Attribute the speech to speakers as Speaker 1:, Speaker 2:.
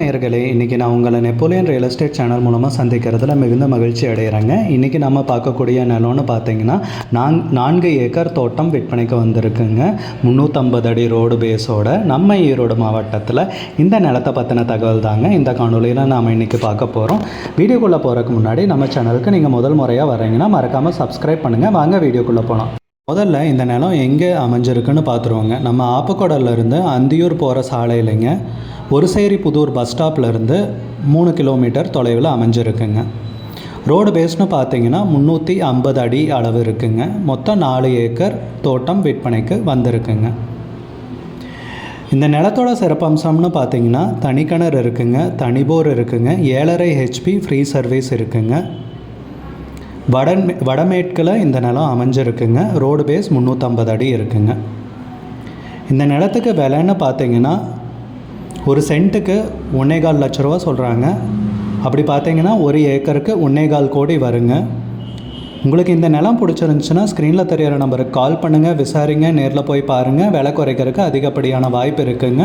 Speaker 1: நேர்களே இன்றைக்கி நான் உங்களை நெப்போலியன் ரியல் எஸ்டேட் சேனல் மூலமாக சந்திக்கிறதுல மிகுந்த மகிழ்ச்சி அடைகிறேங்க இன்றைக்கி நம்ம பார்க்கக்கூடிய நிலம்னு பார்த்தீங்கன்னா நான் நான்கு ஏக்கர் தோட்டம் விற்பனைக்கு வந்திருக்குங்க. முந்நூற்றம்பது அடி ரோடு பேஸோட நம்ம ஈரோடு மாவட்டத்தில் இந்த நிலத்தை பற்றின தகவல் தாங்க இந்த காணொலியில் நாம் இன்றைக்கி பார்க்க போகிறோம் வீடியோக்குள்ளே போகிறதுக்கு முன்னாடி நம்ம சேனலுக்கு நீங்கள் முதல் முறையாக வரீங்கன்னா மறக்காமல் சப்ஸ்கிரைப் பண்ணுங்கள் வாங்க வீடியோக்குள்ளே போகலாம் முதல்ல இந்த நிலம் எங்கே அமைஞ்சிருக்குன்னு பார்த்துருவோங்க. நம்ம ஆப்பக்கோடலேருந்து அந்தியூர் போகிற சாலையிலைங்க ஒருசேரி புதூர் பஸ் ஸ்டாப்லேருந்து மூணு கிலோமீட்டர் தொலைவில் அமைஞ்சிருக்குங்க. ரோடு பேஸ்னு பார்த்தீங்கன்னா முந்நூற்றி ஐம்பது அடி அளவு இருக்குங்க. மொத்தம் நாலு ஏக்கர் தோட்டம் விற்பனைக்கு வந்திருக்குங்க. இந்த நிலத்தோட சிறப்பம்சம்னு பார்த்தீங்கன்னா தனிக்கிணறு இருக்குங்க தனிபோர் இருக்குங்க ஏழரை ஹெச்பி ஃப்ரீ சர்வீஸ் இருக்குங்க. வடன் வடமேற்கில் இந்த நிலம் அமைஞ்சிருக்குங்க. ரோடு பேஸ் முந்நூற்றம்பது அடி இருக்குங்க. இந்த நிலத்துக்கு விலைன்னு பார்த்தீங்கன்னா ஒரு சென்ட்டுக்கு ஒன்னேகால் லட்ச ரூபா சொல்கிறாங்க அப்படி பார்த்தீங்கன்னா ஒரு ஏக்கருக்கு ஒன்னேகால் கோடி வருங்க. உங்களுக்கு இந்த நிலம் பிடிச்சிருந்துச்சுன்னா ஸ்க்ரீனில் தெரியிற நம்பருக்கு கால் பண்ணுங்கள் விசாரிங்க நேரில் போய் பாருங்கள் விலை குறைக்கிறதுக்கு அதிகப்படியான வாய்ப்பு இருக்குங்க.